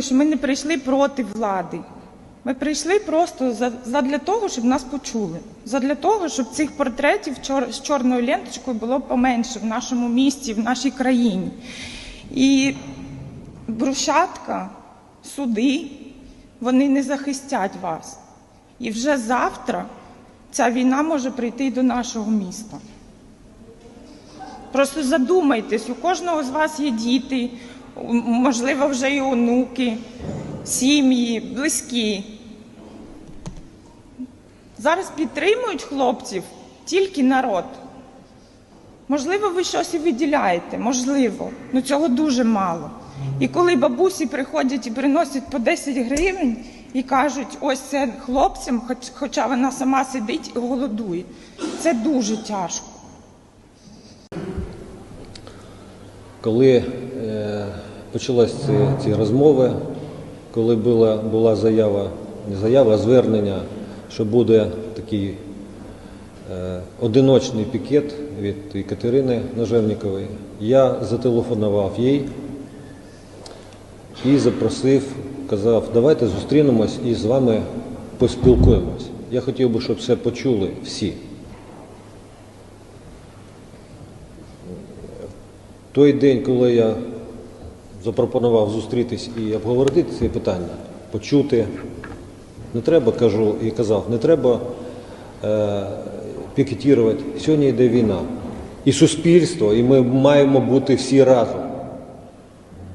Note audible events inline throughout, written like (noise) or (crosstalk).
що ми не прийшли проти влади. Ми прийшли просто за- задля того, щоб нас почули. Задля того, щоб цих портретів з чорною ленточкою було поменше в нашому місті, в нашій країні. І брусчатка, суди, вони не захистять вас. І вже завтра ця війна може прийти до нашого міста. Просто задумайтесь, у кожного з вас є діти, можливо, вже і онуки, сім'ї, близькі. Зараз підтримують хлопців тільки народ. Можливо, ви щось і виділяєте, можливо, але цього дуже мало. І коли бабусі приходять і приносять по 10 гривень і кажуть, ось це хлопцям, хоч, хоча вона сама сидить і голодує, це дуже тяжко. Коли почалися ці, ці розмови, коли була, була заява, не заява, а звернення, що буде такий е, одиночний пікет від Катерини Нажевнікової, я зателефонував їй і запросив, казав, давайте зустрінемось і з вами поспілкуємось. Я хотів би, щоб це почули всі. Той день, коли я запропонував зустрітись і обговорити ці питання, почути, не треба, кажу і казав, не треба е, пікетувати. Сьогодні йде війна. І суспільство, і ми маємо бути всі разом.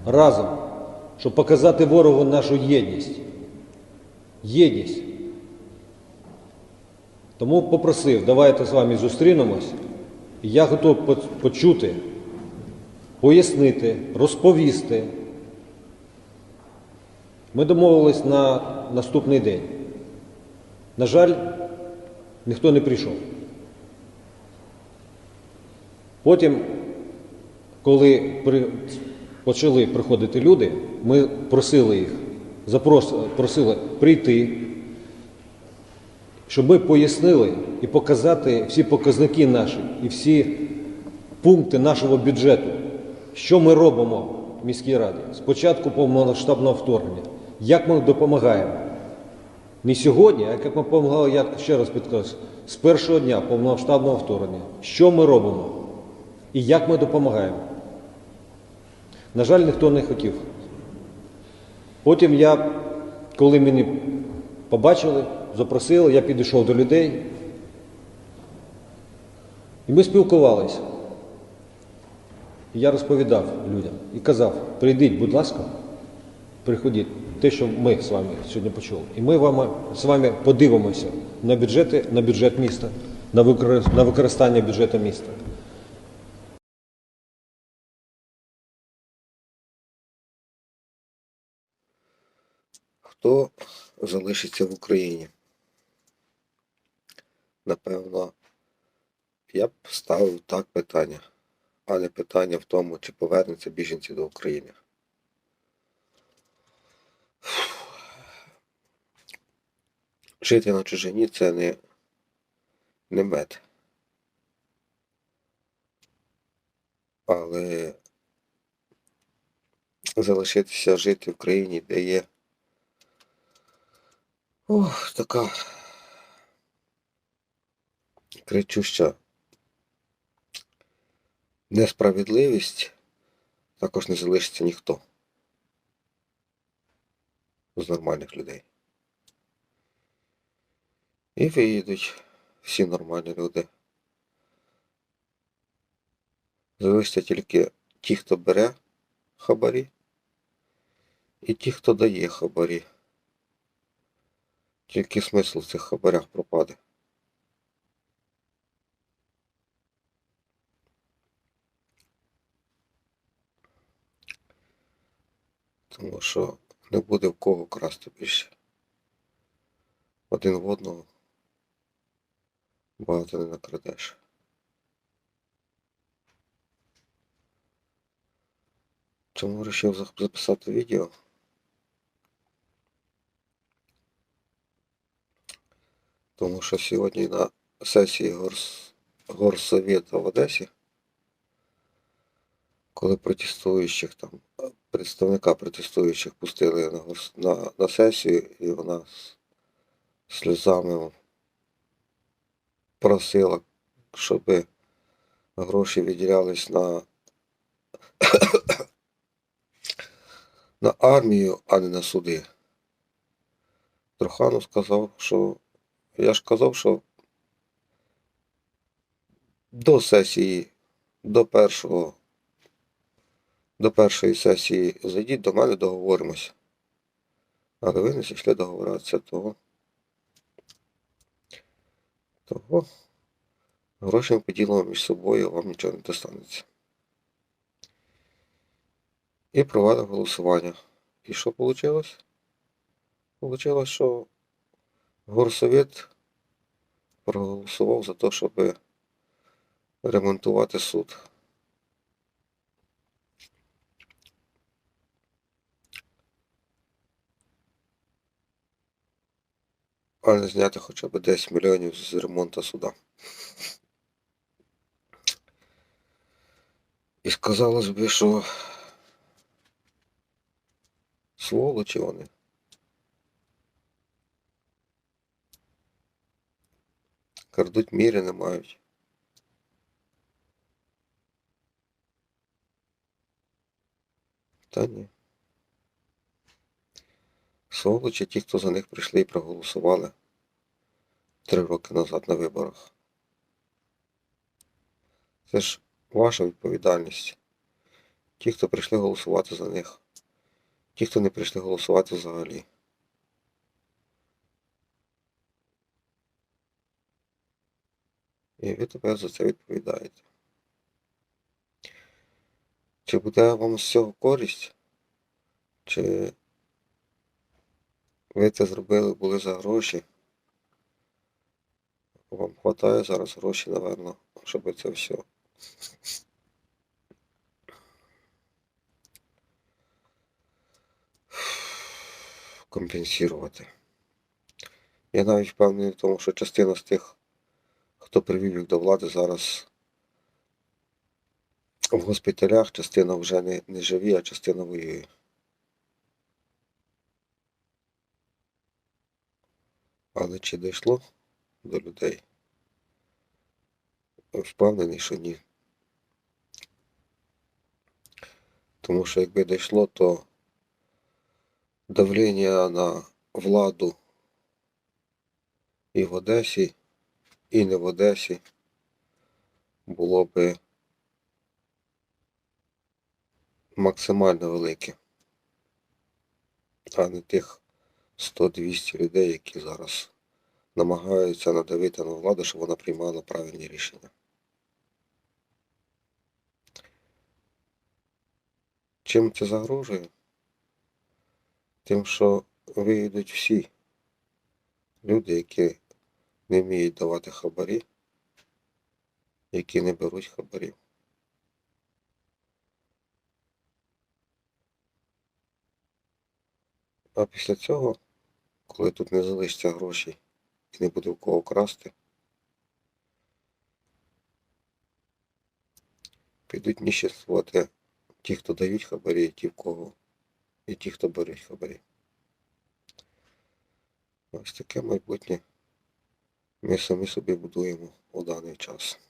Разом, щоб показати ворогу нашу єдність. Єдність. Тому попросив, давайте з вами зустрінемось. Я готов почути пояснити, розповісти. Ми домовились на наступний день. На жаль, ніхто не прийшов. Потім, коли при... почали приходити люди, ми просили їх, запрос... просили прийти, щоб ми пояснили і показати всі показники наші і всі пункти нашого бюджету, що ми робимо в міській раді з початку повномасштабного вторгнення, як ми допомагаємо. Не сьогодні, а як ми допомагали, я ще раз підкреслю, з першого дня повномасштабного вторгнення, що ми робимо і як ми допомагаємо. На жаль, ніхто не хотів. Потім я, коли мені побачили, запросили, я підійшов до людей. І ми спілкувалися. Я розповідав людям і казав, прийдіть, будь ласка, приходіть, те, що ми з вами сьогодні почули. І ми вам, з вами подивимося на бюджети, на бюджет міста, на використання бюджету міста. Хто залишиться в Україні? Напевно, я б ставив так питання, а не питання в тому, чи повернуться біженці до України. Жити на чужині це не, не мед. Але залишитися жити в країні, де є Ох, така кричуща несправедливість, також не залишиться ніхто з нормальних людей. І виїдуть всі нормальні люди. Залишаться тільки ті, хто бере хабарі, і ті, хто дає хабарі. Тільки смисл в цих хабарях пропаде. Тому що не буде в кого красти більше. Один в одного багато не накрадеш. Чому вирішив записати відео? Тому що сьогодні на сесії Горс... Горсовєта в Одесі, коли протестуючих там представника протестуючих пустили на, на, на сесію, і вона сльозами просила, щоб гроші виділялись на, (coughs) на армію, а не на суди. Труханов сказав, що я ж казав, що до сесії, до першого, до першої сесії зайдіть до мене, договоримося. Але ви не зійшли договоратися того. Того гроші поділимо між собою, вам нічого не достанеться. І провели голосування. І що вийшло? Вийшло, що горсовет проголосував за те, щоб ремонтувати суд. А не зняти хоча б 10 мільйонів з ремонту суда. І сказалось би, що сволочі вони. Крадуть міри не мають. Та ні. Сволочі ті, хто за них прийшли і проголосували три роки назад на виборах. Це ж ваша відповідальність. Ті, хто прийшли голосувати за них. Ті, хто не прийшли голосувати взагалі. І ви тепер за це відповідаєте. Чи буде вам з цього користь? Чи ви це зробили, були за гроші? Вам вистачає зараз гроші, напевно, щоб це все. компенсувати. Я навіть впевнений в тому, що частина з тих, хто привів їх до влади, зараз в госпіталях, частина вже не, не живі, а частина воює. Але чи дійшло до людей? Впевнений, що ні. Тому що якби дійшло, то давлення на владу і в Одесі, і не в Одесі було би максимально велике, а не тих 100-200 людей, які зараз намагаються надавити на владу, щоб вона приймала правильні рішення. Чим це загрожує? Тим, що виїдуть всі люди, які не вміють давати хабарі, які не беруть хабарів. А після цього, коли тут не залишиться грошей і не буде в кого красти, підуть ніществувати ті, хто дають хабарі, і ті, в кого, і ті, хто беруть хабарі. Ось таке майбутнє ми самі собі будуємо у даний час.